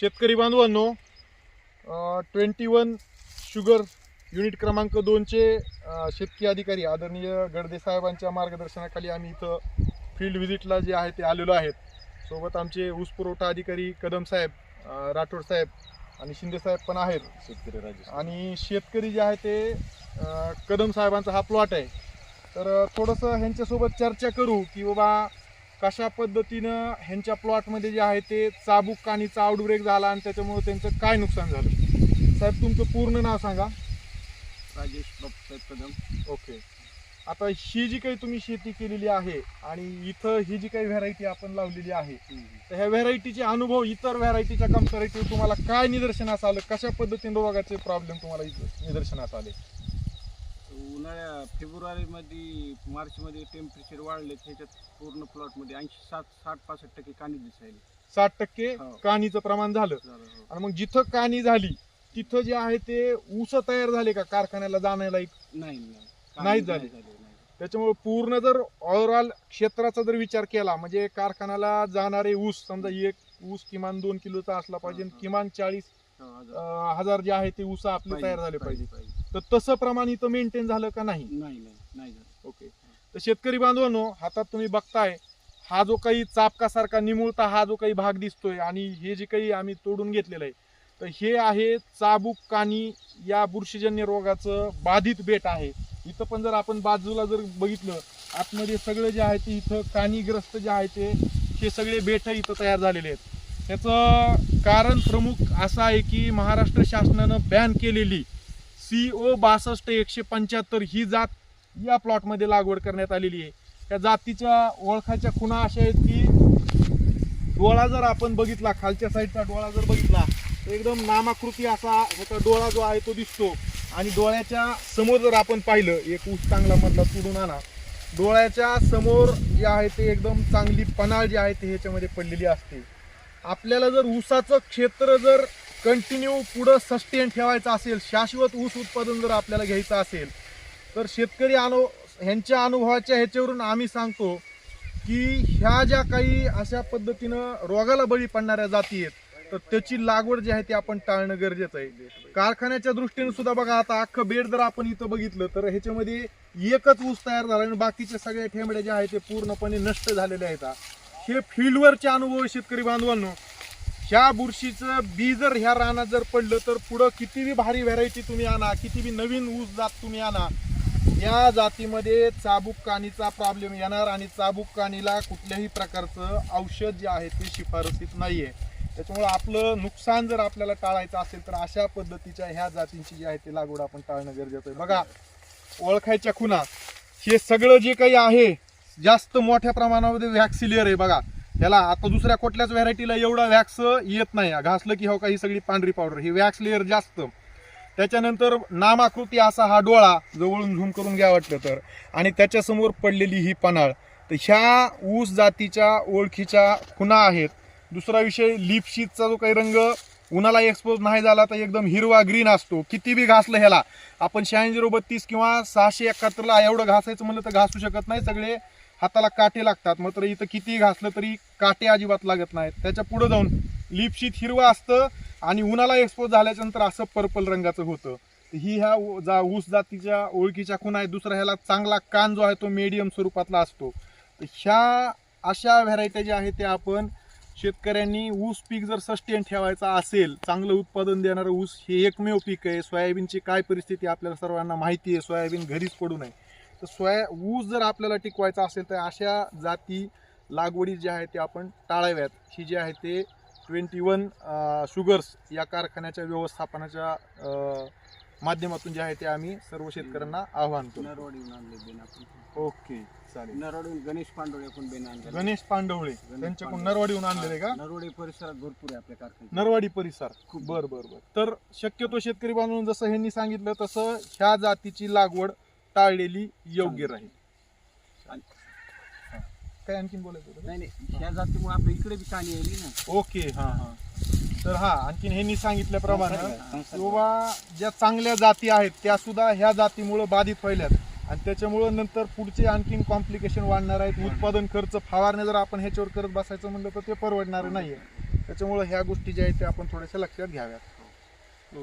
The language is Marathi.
शेतकरी बांधवांनो ट्वेंटी वन शुगर युनिट क्रमांक दोनचे शेतकी अधिकारी आदरणीय गडदे साहेबांच्या मार्गदर्शनाखाली आम्ही इथं फील्ड व्हिजिटला जे आहे ते आलेलो आहेत. सोबत आमचे ऊस पुरवठा अधिकारी कदम साहेब राठोड साहेब आणि शिंदे साहेब पण आहेत. शेतकरी राजे आणि शेतकरी जे आहे ते कदम साहेबांचा हा प्लॉट आहे. तर थोडंसं ह्यांच्यासोबत चर्चा करू की बाबा कशा पद्धतीनं ह्यांच्या प्लॉटमध्ये जे आहे ते चाबूक कानीचा आउटब्रेक झाला आणि त्याच्यामुळे त्यांचं काय नुकसान झालं? साहेब तुमचं पूर्ण नाव सांगा. राजेश बापसाहेब कदम. ओके. आता ही जी काही तुम्ही शेती केलेली आहे आणि इथं ही जी काही व्हरायटी आपण लावलेली आहे तर ह्या व्हरायटीचे अनुभव इतर व्हरायटीच्या कम्पॅरेटिव्ह तुम्हाला काय निदर्शनास आलं? कशा पद्धतीने रोगाचे प्रॉब्लेम तुम्हाला इथं निदर्शनास आले? उन्हाळ्या फेब्रुवारीमध्ये मार्चमध्ये टेम्परेचर वाढले त्याच्यात पूर्ण प्लॉटमध्ये ऐंशी सात साठ पासष्ट टक्के कांदे दिसायले साठ टक्के हो. कानीचं प्रमाण झालं झालं, हो. आणि मग जिथं कानी झाली तिथं जे आहे ते ऊस तयार झाले का कारखान्याला जाण्याला एक नाही नाही झाले. नाही. त्याच्यामुळे पूर्ण जर ओव्हरऑल क्षेत्राचा जर विचार केला म्हणजे कारखान्याला जाणारे ऊस समजा एक ऊस किमान दोन किलोचा असला पाहिजे आणि हा. किमान चाळीस हो, हजार. अं, हजार जे आहे ते ऊस आपले तयार झाले पाहिजे पाहिजे. तर तसं प्रमाण इथं मेंटेन झालं का नाही? नाही नाही नाही झालं. ओके तर शेतकरी बांधवांनो हातात तुम्ही बघताय हा जो काही चापकासारखा निमुळता हा जो काही भाग दिसतोय आणि हे जे काही आम्ही तोडून घेतलेलं आहे तर हे आहे चाबूक कानी या बुरशीजन्य रोगाचं बाधित बेट आहे. इथं पण जर आपण बाजूला जर बघितलं आतमध्ये सगळं जे आहे ते इथं कानीग्रस्त जे आहे ते हे सगळे बेट इथं तयार झालेले आहेत. त्याचं कारण प्रमुख असं आहे की महाराष्ट्र शासनानं बॅन केलेली सी ओ बासष्ट एकशे पंच्याहत्तर ही जात या प्लॉटमध्ये लागवड करण्यात आलेली आहे. त्या जातीच्या ओळखाच्या खुणा अशा आहेत की डोळा जर आपण बघितला खालच्या साईडचा डोळा जर बघितला तर एकदम नामाकृती असा ह्याचा डोळा जो आहे तो दिसतो. आणि डोळ्याच्या समोर जर आपण पाहिलं एक ऊस चांगला मधला तुडून आणा डोळ्याच्या समोर जे आहे ते एकदम चांगली पनाळ जी आहे ते ह्याच्यामध्ये पडलेली असते. आपल्याला जर ऊसाचं क्षेत्र जर कंटिन्यू पुढं सस्टेन ठेवायचं असेल शाश्वत ऊस उत्पादन जर आपल्याला घ्यायचं असेल तर शेतकरी अनु ह्यांच्या अनुभवाच्या ह्याच्यावरून आम्ही सांगतो की ह्या ज्या काही अशा पद्धतीनं रोगाला बळी पडणाऱ्या जाती आहेत तर त्याची लागवड जी आहे ती आपण टाळणं गरजेचं आहे. कारखान्याच्या दृष्टीने सुद्धा बघा आता अख्खं बेड जर आपण इथं बघितलं तर ह्याच्यामध्ये एकच ऊस तयार झाला आणि बाकीचे सगळे ठेंबडे जे आहेत ते पूर्णपणे नष्ट झालेले आहेत. हे फील्डवरचे अनुभव शेतकरी बांधवांनो. ह्या बुरशीचं बी जर ह्या रानात जर पडलं तर पुढं किती बी भारी व्हरायटी तुम्ही आणा कितीबी नवीन ऊस जात तुम्ही आणा. या जातीमध्ये चाबूक काणीचा प्रॉब्लेम येणार आणि चाबूक काणीला कुठल्याही प्रकारचं औषध जे आहे ते शिफारसीत आहे त्याच्यामुळे आपलं नुकसान जर आपल्याला टाळायचं असेल तर अशा पद्धतीच्या ह्या जातींची जी आहे ती लागवड आपण टाळणं गरजेचं आहे. बघा ओळखायच्या खुनात हे सगळं जे काही आहे जास्त मोठ्या प्रमाणामध्ये व्हॅक्सिलियर आहे बघा. ह्याला आता दुसऱ्या कुठल्याच व्हरायटीला एवढा वॅक्स येत नाही. घासलं की हो का ही सगळी पांढरी पावडर ही वॅक्स लेअर जास्त. त्याच्यानंतर नामाकृती असा हा डोळा जवळून झूम करून घ्या वाटलं तर. आणि त्याच्यासमोर पडलेली ही पनाळ तर ह्या ऊस जातीच्या ओळखीच्या खुणा आहेत. दुसरा विषय लिपशीतचा जो काही रंग उन्हाला एक्सपोज नाही झाला तर एकदम हिरवा ग्रीन असतो. किती बी घासलं ह्याला. आपण शहाऐंशी बत्तीस किंवा सहाशे एकाहत्तरला एवढं घासायचं म्हणलं तर घासू शकत नाही सगळे. हाताला काटे लागतात. मात्र इथं कितीही घासलं तरी काटे अजिबात लागत नाहीत. त्याच्या पुढे जाऊन लिपशीत हिरवं असतं आणि उन्हाला एक्सपोज झाल्याच्यानंतर असं पर्पल रंगाचं होतं. ही ह्या जा ऊस जातीच्या ओळखीच्या खुणा आहे दुसरा ह्याला चांगला कान जो आहे तो मीडियम स्वरूपातला असतो. तर ह्या अशा व्हरायट्या ज्या आहेत त्या आपण शेतकऱ्यांनी ऊस पीक जर सस्टेन ठेवायचा असेल चांगलं उत्पादन देणारं ऊस हे एकमेव पीक आहे. सोयाबीनची काय परिस्थिती आपल्याला सर्वांना माहिती आहे. सोयाबीन घरीच पडू नये. तर सोया ऊस जर आपल्याला टिकवायचा असेल तर अशा जाती लागवडी ज्या आहेत त्या आपण टाळाव्यात. ही जी आहे ते ट्वेंटी वन शुगर्स या कारखान्याच्या व्यवस्थापनाच्या माध्यमातून जे आहे ते आम्ही सर्व शेतकऱ्यांना आवाहन करतो. नरवाडीहून आणले बेन आपण. ओके चालेल. नरवाडीहून गणेश पांडवळे पण बेन आणले गणेश पांडवळे त्यांच्याकडून नरवाडीहून आणलेले का? नरवाडी परिसरात भरपूर आहे आपल्या कारखान्यात. नरवाडी परिसर. खूप. बर बर बर. तर शक्यतो शेतकरी बांधून जसं ह्यांनी सांगितलं तसं ह्या जातीची लागवड टाळलेली योग्य राहील. काय आणखीन बोलायचं? नाही नाही. ह्या जातीमुळे आपल्या इकडे बी काणी आली ना. ओके हा हा. तर हा आणखीन ह्यांनी सांगितल्याप्रमाणे हा, किंवा ज्या चांगल्या जाती आहेत त्या सुद्धा ह्या जातीमुळे बाधित व्हायल्यात. आणि त्याच्यामुळं नंतर पुढचे आणखीन कॉम्प्लिकेशन वाढणार आहेत. उत्पादन खर्च फवारणे जर आपण ह्याच्यावर करत बसायचं म्हणलं तर ते परवडणार नाहीये. त्याच्यामुळे ह्या गोष्टी ज्या आहेत त्या आपण थोड्याशा लक्षात घ्याव्यात.